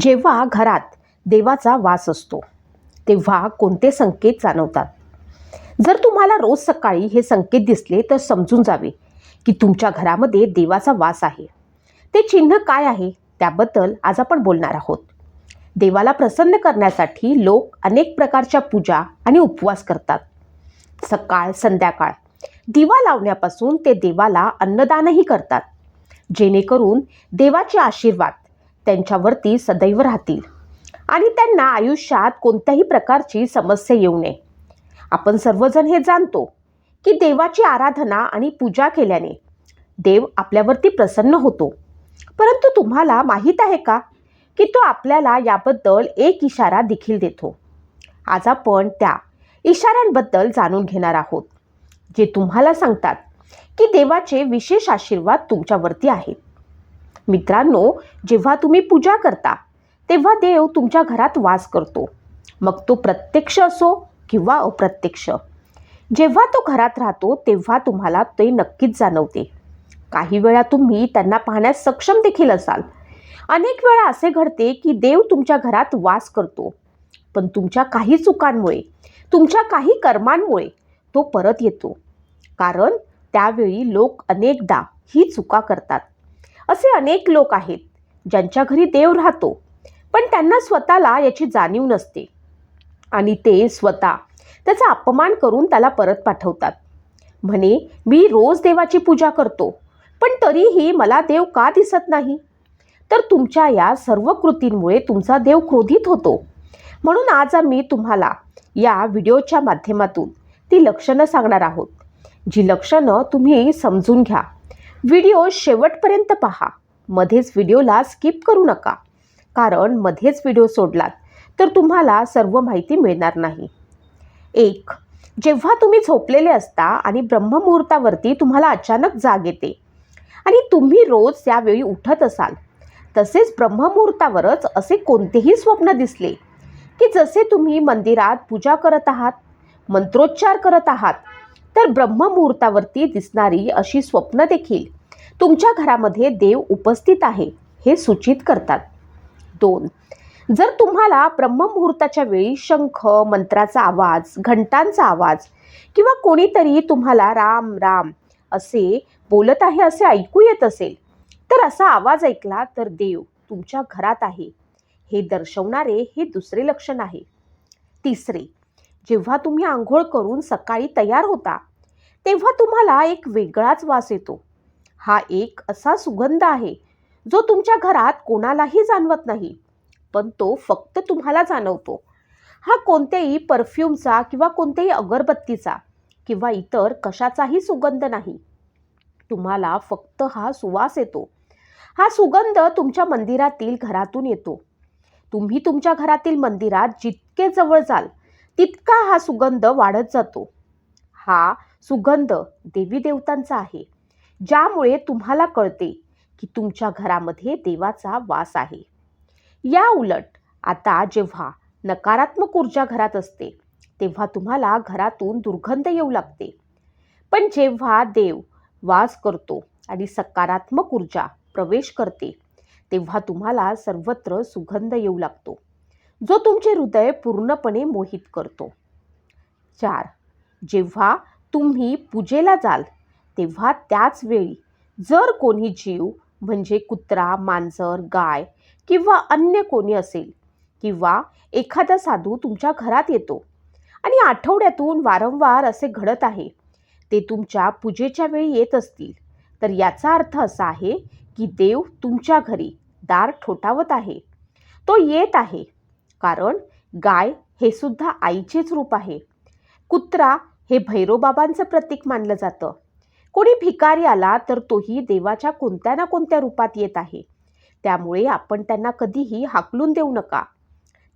जेव्हा घरात देवाचा वास असतो तेव्हा कोणते संकेत जाणवतात? जर तुम्हाला रोज सकाळी हे संकेत दिसले तर समजून जावे की तुमच्या घरामध्ये देवाचा वास आहे. ते चिन्ह काय आहे? त्याबद्दल आज आपण बोलणार आहोत. देवाला प्रसन्न करण्यासाठी लोक अनेक प्रकारच्या पूजा आणि उपवास करतात. सकाळ संध्याकाळ दिवा लावण्यापासून ते देवाला अन्नदानही करतात. जेणेकरून देवाचे आशीर्वाद त्यांच्यावरती सदैव राहतील. आणि त्यांना आयुष्यात कोणत्याही प्रकारची समस्या येऊ नये. आपण सर्वजण हे जाणतो की देवाची आराधना आणि पूजा केल्याने देव आपल्यावरती प्रसन्न होतो. परंतु तुम्हाला माहीत आहे का की तो आपल्याला याबद्दल एक इशारा देखील देतो? आज आपण त्या इशाऱ्यांबद्दल जाणून घेणार आहोत जे तुम्हाला सांगतात की देवाचे विशेष आशीर्वाद तुमच्यावरती आहेत. मित्रांनो जेव्हा तुम्ही पूजा करता तेव्हा देव तुमच्या घरात वास करतो. मग तो प्रत्यक्ष असो किंवा अप्रत्यक्ष. जेव्हा तो घरात राहतो तेव्हा तुम्हाला ते नक्कीच जाणवते. काही वेळा तुम्ही त्यांना पाहण्यास सक्षम देखील असाल. अनेक वेळा असे घडते की देव तुमच्या घरात वास करतो. पण तुमच्या काही चुकांमुळे तुमच्या काही कर्मांमुळे तो परत येतो. कारण त्यावेळी लोक अनेकदा ही चुका करतात. असे अनेक लोक आहेत ज्यांच्या घरी देव राहतो पण त्यांना स्वतःला याची जाणीव नसते. आणि ते स्वतः त्याचा अपमान करून त्याला परत पाठवतात. म्हणे मी रोज देवाची पूजा करतो पण तरीही मला देव का दिसत नाही? तर तुमच्या या सर्व कृतींमुळे तुमचा देव क्रोधित होतो. म्हणून आज आम्ही तुम्हाला या व्हिडिओच्या माध्यमातून ती लक्षणं सांगणार आहोत जी लक्षणं तुम्ही समजून घ्या. व्हिडिओ शेवटपर्यंत पहा. मध्येच व्हिडिओला स्किप करू नका. कारण मध्येच व्हिडिओ सोडलात तर तुम्हाला सर्व माहिती मिळणार नाही. एक जेव्हा तुम्ही झोपलेले असता आणि ब्रह्ममुहूर्तावरती तुम्हाला अचानक जाग येते आणि तुम्ही रोज त्यावेळी उठत असाल तसेच ब्रह्ममुहूर्तावरच असे कोणतेही स्वप्न दिसले की जसे तुम्ही मंदिरात पूजा करत आहात मंत्रोच्चार करत आहात तर ब्रह्ममुहूर्तावरती दिसणारी अशी स्वप्न देखील तुमच्या घरामध्ये देव उपस्थित आहे हे सूचित करतात. दोन जर तुम्हाला ब्रह्ममुहूर्ताच्या वेळी शंख मंत्राचा आवाज घंटांचा आवाज किंवा कोणीतरी तुम्हाला राम राम असे बोलत आहे असे ऐकू येत असेल तर असा आवाज ऐकला तर देव तुमच्या घरात आहे हे दर्शवणारे हे दुसरे लक्षण आहे. तिसरे जेव्हा तुम्ही आंघोळ करून सकाळी तयार होता तेव्हा तुम्हाला एक वेगळाच वास येतो. हा एक असा सुगंध आहे जो तुमच्या घरात कोणालाही जाणवत नाही पण तो फक्त तुम्हाला जाणवतो. हा कोणत्याही परफ्यूमचा किंवा कोणत्याही अगरबत्तीचा किंवा इतर कशाचाही सुगंध नाही. तुम्हाला फक्त हा सुवास येतो. हा सुगंध तुमच्या मंदिरातील घरातून येतो. तुम्ही तुमच्या घरातील मंदिरात जितके जवळ जाल तितका हा सुगंध वाढत जातो. हा सुगंध देवी देवतांचा आहे. ज्यामुळे तुम्हाला कळते की तुमच्या घरामध्ये देवाचा वास आहे. या उलट आता जेव्हा नकारात्मक ऊर्जा घरात असते तेव्हा तुम्हाला घरातून दुर्गंध येऊ लागते. पण जेव्हा देव वास करतो आणि सकारात्मक ऊर्जा प्रवेश करते तेव्हा तुम्हाला सर्वत्र सुगंध येऊ लागतो जो तुमचे हृदय पूर्णपणे मोहित करतो. चार. जेव्हा तुम्ही पूजेला जाल तेव्हा त्याच वेळी जर कोणी जीव म्हणजे कुत्रा मांजर गाय किंवा अन्य कोणी असेल किंवा एखादा साधू तुमच्या घरात येतो आणि आठवड्यातून वारंवार असे घडत आहे ते तुमच्या पूजेच्या वेळी येत असतील तर याचा अर्थ असा आहे की देव तुमच्या घरी दार ठोठावत आहे. तो येत आहे कारण गाय हे सुद्धा आईचेच रूप आहे. कुत्रा हे भैरोबाबांचं प्रतीक मानलं जातं. कोणी भिकारी आला तर तोही देवाच्या कोणत्या ना कोणत्या रूपात येत आहे. त्यामुळे आपण त्यांना कधीही हाकलून देऊ नका.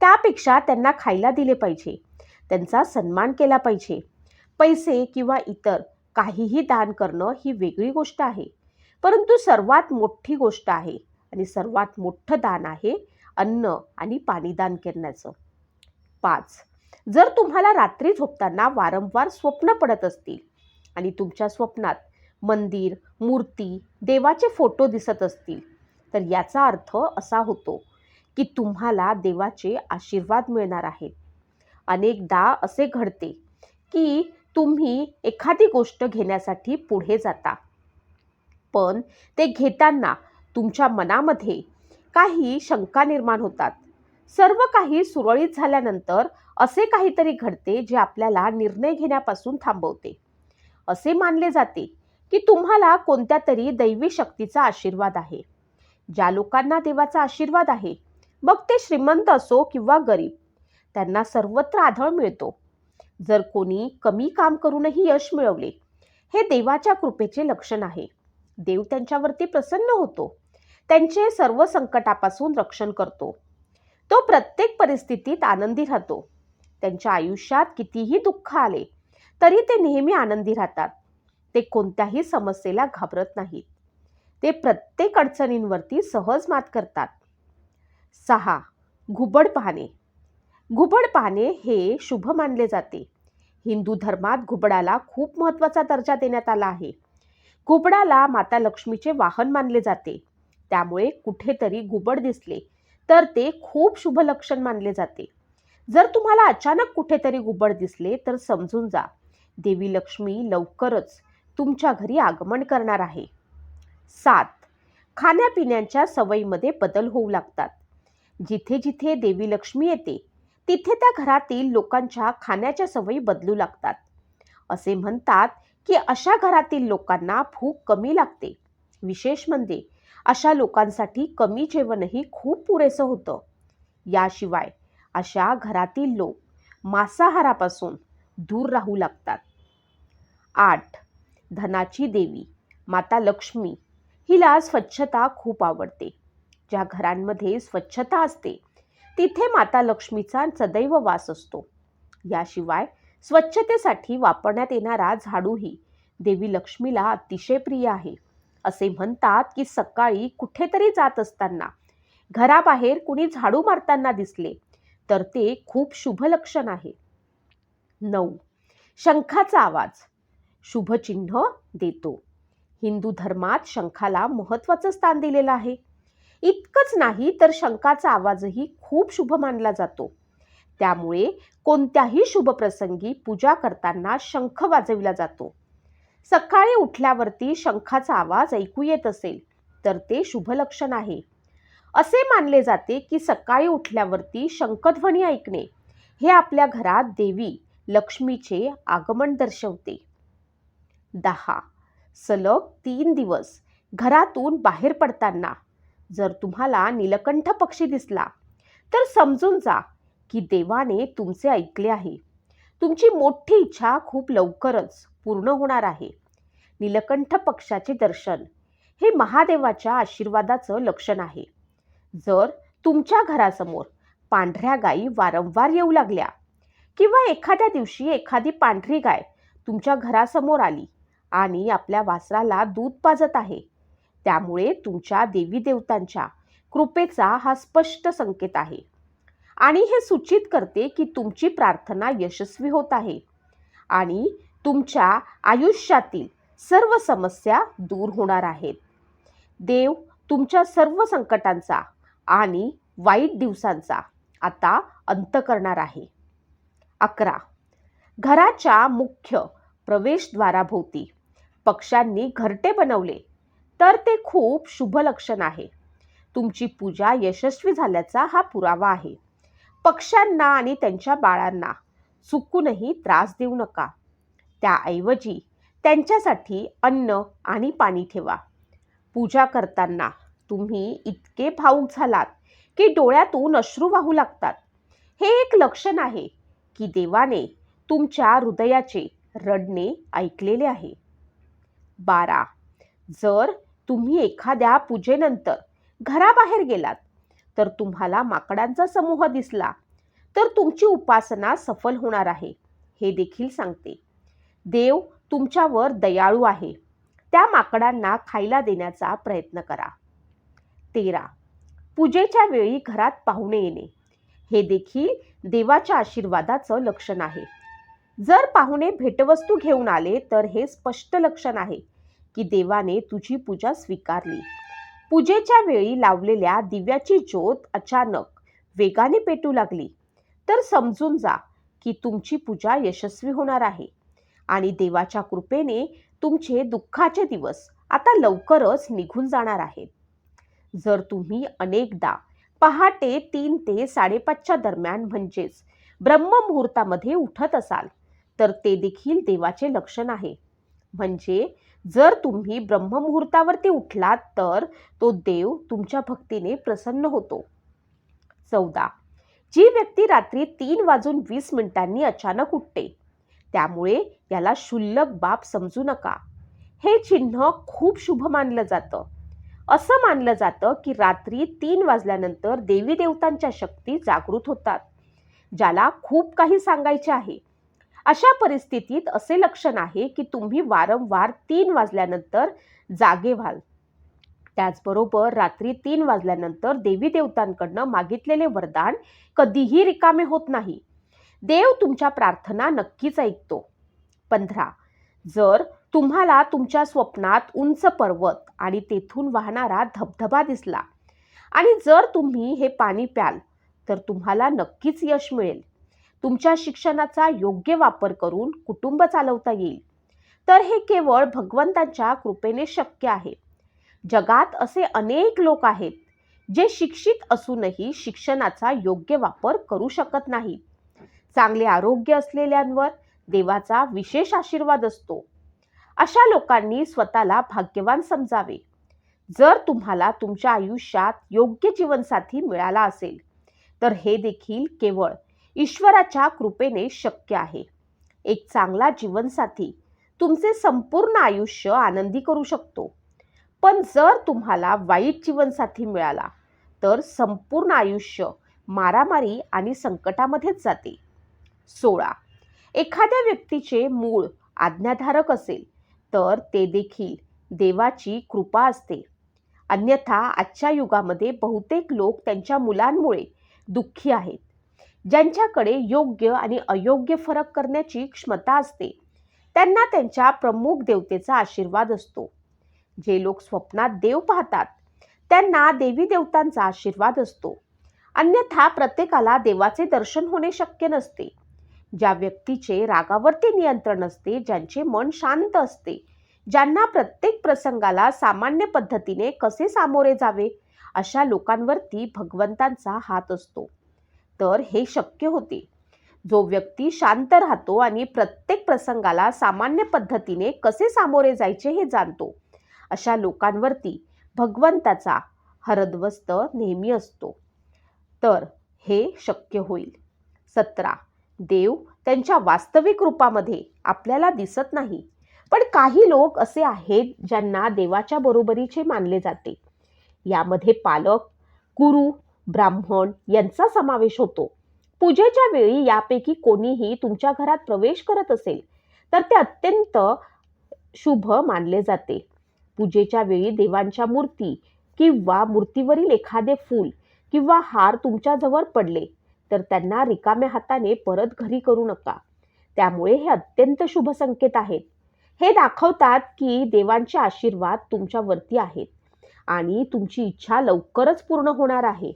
त्यापेक्षा त्यांना खायला दिले पाहिजे. त्यांचा सन्मान केला पाहिजे. पैसे किंवा इतर काहीही दान करणं ही वेगळी गोष्ट आहे. परंतु सर्वात मोठी गोष्ट आहे आणि सर्वात मोठं दान आहे अन्न आणि पाणीदान करण्याचं. पाच. जर तुम्हाला रात्री झोपताना वारंवार स्वप्न पडत असतील आणि तुमच्या स्वप्नात मंदिर मूर्ती देवाचे फोटो दिसत असतील तर याचा अर्थ असा होतो की तुम्हाला देवाचे आशीर्वाद मिळणार आहेत. अनेकदा असे घडते की तुम्ही एखादी गोष्ट घेण्यासाठी पुढे जाता पण ते घेताना तुमच्या मनामध्ये काही शंका निर्माण होतात. सर्व काही सुरळीत झाल्यानंतर असे काहीतरी घडते जे आपल्याला निर्णय घेण्यापासून थांबवते. असे मानले जाते की तुम्हाला कोणत्या तरी दैवी शक्तीचा आशीर्वाद आहे. ज्या लोकांना देवाचा आशीर्वाद आहे मग ते श्रीमंत असो किंवा गरीब त्यांना सर्वत्र आढळ मिळतो. जर कोणी कमी काम करूनही यश मिळवले हे देवाच्या कृपेचे लक्षण आहे. देव त्यांच्यावरती प्रसन्न होतो. त्यांचे सर्व संकटापासून रक्षण करतो. तो प्रत्येक परिस्थितीत आनंदी राहतो. त्यांच्या आयुष्यात कितीही दुःख आले तरी ते नेहमी आनंदी राहतात. ते कोणत्याही समस्येला घाबरत नाहीत. ते प्रत्येक अडचणींवरती सहज मात करतात. सहा. घुबड पाहणे. घुबड पाहणे हे शुभ मानले जाते. हिंदू धर्मात घुबडाला खूप महत्त्वाचा दर्जा देण्यात आला आहे. घुबडाला माता लक्ष्मीचे वाहन मानले जाते. त्यामुळे कुठेतरी घुबड दिसले तर ते खूप शुभ लक्षण मानले जाते. जर तुम्हाला अचानक कुठेतरी घुबड दिसले तर समजून जा. देवी लक्ष्मी लवकरच तुमच्या घरी आगमन करणार आहे. सात. खाण्यापिण्याच्या सवयीमध्ये बदल होऊ लागतात. जिथे जिथे देवी लक्ष्मी येते तिथे त्या घरातील लोकांच्या खाण्याच्या सवयी बदलू लागतात. असे म्हणतात की अशा घरातील लोकांना भूक कमी लागते. विशेष म्हणजे अशा लोकांसाठी कमी जेवणही खूप पुरेसं होतं. याशिवाय अशा घरातील लोक मांसाहारापासून दूर राहू लागतात. आठ. धनाची देवी माता लक्ष्मी हिला स्वच्छता खूप आवडते. ज्या घरांमध्ये स्वच्छता असते तिथे माता लक्ष्मीचा सदैव वास असतो. याशिवाय स्वच्छतेसाठी वापरण्यात येणारा झाडूही देवी लक्ष्मीला अतिशय प्रिय आहे. असे म्हणतात की सकाळी कुठेतरी जात असताना घराबाहेर कुणी झाडू मारताना दिसले तर ते खूप शुभ लक्षण आहे. नऊ. शंखाचा आवाज. शुभचिन्ह देतो. हिंदू धर्मात शंखाला महत्त्वाचं स्थान दिलेलं आहे. इतकंच नाही तर शंखाचा आवाजही खूप शुभ मानला जातो. त्यामुळे कोणत्याही शुभ प्रसंगी पूजा करताना शंख वाजविला जातो. सकाळी उठल्यावरती शंखाचा आवाज ऐकू येत असेल तर ते शुभ लक्षण आहे. असे मानले जाते की सकाळी उठल्यावरती शंखध्वनी ऐकणे हे आपल्या घरात देवी लक्ष्मीचे आगमन दर्शवते. दहा. सलग तीन दिवस घरातून बाहेर पडताना जर तुम्हाला नीलकंठ पक्षी दिसला तर समजून जा की देवाने तुमचे ऐकले आहे. तुमची मोठी इच्छा खूप लवकरच पूर्ण होणार आहे. नीलकंठ पक्षाचे दर्शन हे महादेवाच्या आशीर्वादाचं लक्षण आहे. जर तुमच्या घरासमोर पांढऱ्या गायी वारंवार येऊ लागल्या किंवा एखाद्या दिवशी एखादी पांढरी गाय तुमच्या घरासमोर आली आणि आपल्या वासराला दूध पाजत आहे त्यामुळे तुमच्या देवी देवतांच्या कृपेचा हा स्पष्ट संकेत आहे. आणि हे सूचित करते की तुमची प्रार्थना यशस्वी होत आहे आणि तुमच्या आयुष्यातील सर्व समस्या दूर होणार आहेत. देव तुमच्या सर्व संकटांचा आणि वाईट दिवसांचा आता अंत करणार आहे. अकरा. घराच्या मुख्य प्रवेशद्वाराभोवती पक्ष्यांनी घरटे बनवले तर ते खूप शुभ लक्षण आहे. तुमची पूजा यशस्वी झाल्याचा हा पुरावा आहे. पक्ष्यांना आणि त्यांच्या बाळांना चुकूनही त्रास देऊ नका. त्याऐवजी त्यांच्यासाठी अन्न आणि पाणी ठेवा. पूजा करताना तुम्ही इतके भाऊक झालात की डोळ्यातून अश्रू वाहू लागतात. हे एक लक्षण आहे की देवाने तुमच्या हृदयाचे रडणे ऐकलेले आहे. बारा जर तुम्ही एखाद्या पूजेनंतर घराबाहेर गेलात तर तुम्हाला माकडांचा समूह दिसला तर तुमची उपासना सफल होणार आहे हे देखील सांगते. देव तुमच्यावर दयाळू आहे. त्या माकडांना खायला देण्याचा प्रयत्न करा. तेरा. पूजेच्या वेळी घरात पाहुणे येणे. हे देखील देवाच्या आशीर्वादाचं लक्षण आहे. जर पाहुणे भेटवस्तू घेऊन आले तर हे स्पष्ट लक्षण आहे की देवाने तुझी पूजा स्वीकारली. पूजेच्या वेळी लावलेल्या दिव्याची ज्योत अचानक वेगाने पेटू लागली. तर समजून जा की तुमची पूजा यशस्वी होणार आहे आणि देवाच्या कृपेने तुमचे दुःखाचे दिवस आता लवकरच निघून जाणार आहेत. जर तुम्ही अनेकदा पहाटे तीन ते साडेपाचच्या दरम्यान म्हणजेच ब्रह्ममुहूर्तामध्ये उठत असाल तर ते देखील देवाचे लक्षण आहे. म्हणजे जर तुम्ही ब्रह्ममुहूर्तावरती उठलात तर तो देव तुमच्या भक्तीने प्रसन्न होतो. चौदा. जी व्यक्ती रात्री तीन वाजून वीस मिनिटांनी अचानक उठते त्यामुळे याला क्षुल्लक बाब समजू नका. हे चिन्ह खूप शुभ मानलं जातं. असं मानलं जातं की रात्री तीन वाजल्यानंतर देवी देवतांच्या शक्ती जागृत होतात ज्याला खूप काही सांगायचे आहे. अशा परिस्थितीत असे लक्षण आहे की तुम्ही वारंवार तीन वाजल्यानंतर जागे व्हाल. त्याचबरोबर रात्री तीन वाजल्यानंतर देवी देवतांकडनं मागितलेले वरदान कधीही रिकामे होत नाही. देव तुमच्या प्रार्थना नक्कीच ऐकतो. पंधरा जर तुम्हाला तुमच्या स्वप्नात उंच पर्वत आणि तेथून वाहणारा धबधबा दिसला. आणि जर तुम्ही हे पाणी प्याल तर तुम्हाला नक्कीच यश मिळेल. तुमच्या शिक्षणाचा योग्य वापर करून कुटुंब चालवता येईल. तर हे केवळ भगवंताच्या कृपेने शक्य आहे. जगात असे अनेक लोक आहेत जे शिक्षित असूनही शिक्षणाचा योग्य वापर करू शकत नाहीत. चांगले आरोग्य असलेल्यांवर देवाचा विशेष आशीर्वाद असतो. अशा लोकांनी स्वतःला भाग्यवान समजावे. जर तुम्हाला तुमच्या आयुष्यात योग्य जीवनसाथी मिळाला असेल तर हे देखील केवळ ईश्वराच्या कृपेने शक्य आहे. एक चांगला जीवनसाथी तुमचे संपूर्ण आयुष्य आनंदी करू शकतो. पण जर तुम्हाला वाईट जीवनसाथी मिळाला तर संपूर्ण आयुष्य मारामारी आणि संकटामध्येच जाते. सोळा. एखाद्या व्यक्तीचे मूळ आज्ञाधारक असेल. तर ते देखील देवाची कृपा असते. अन्यथा आजच्या युगामध्ये बहुतेक लोक त्यांच्या मुलांमुळे दुःखी आहेत. ज्यांच्याकडे योग्य आणि अयोग्य फरक करण्याची क्षमता असते त्यांना त्यांच्या प्रमुख देवतेचा आशीर्वाद असतो. जे लोक स्वप्नात देव पाहतात त्यांना देवी देवतांचा आशीर्वाद असतो. अन्यथा प्रत्येकाला देवाचे दर्शन होणे शक्य नसते. ज्या व्यक्तीचे रागावरती नियंत्रण असते ज्यांचे मन शांत असते ज्यांना प्रत्येक प्रसंगाला सामान्य पद्धतीने कसे सामोरे जावे अशा लोकांवरती भगवंतांचा हात असतो. तर हे शक्य होते. जो व्यक्ती शांत राहतो आणि प्रत्येक प्रसंगाला सामान्य पद्धतीने कसे सामोरे जायचे हे जाणतो अशा लोकांवरती भगवंताचा हरदवस्त नेहमी असतो. तर हे शक्य होईल. सतरा देव त्यांच्या वास्तविक रूपामध्ये आपल्याला दिसत नाही. पण काही लोक असे आहेत ज्यांना देवाच्या बरोबरीचे मानले जाते. यामध्ये पालक गुरु ब्राह्मण यांचा समावेश होतो. पूजेच्या वेळी यापैकी कोणीही तुमच्या घरात प्रवेश करत असेल तर ते अत्यंत शुभ मानले जाते. पूजेच्या वेळी देवांच्या मूर्ती किंवा मूर्तीवरील एखादे फूल किंवा हार तुमच्याजवळ पडले तर त्यांना रिकाम्या हाताने परत घरी करू नका. त्यामुळे हे अत्यंत शुभ संकेत आहेत. हे दाखवतात की देवांचे आशीर्वाद तुमच्यावरती आहेत आणि तुमची इच्छा लवकरच पूर्ण होणार आहे.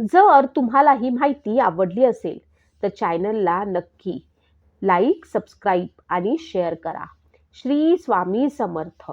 जर तुम्हाला ही माहिती आवडली असेल तर चॅनलला नक्की लाईक सबस्क्राईब आणि शेअर करा. श्री स्वामी समर्थ.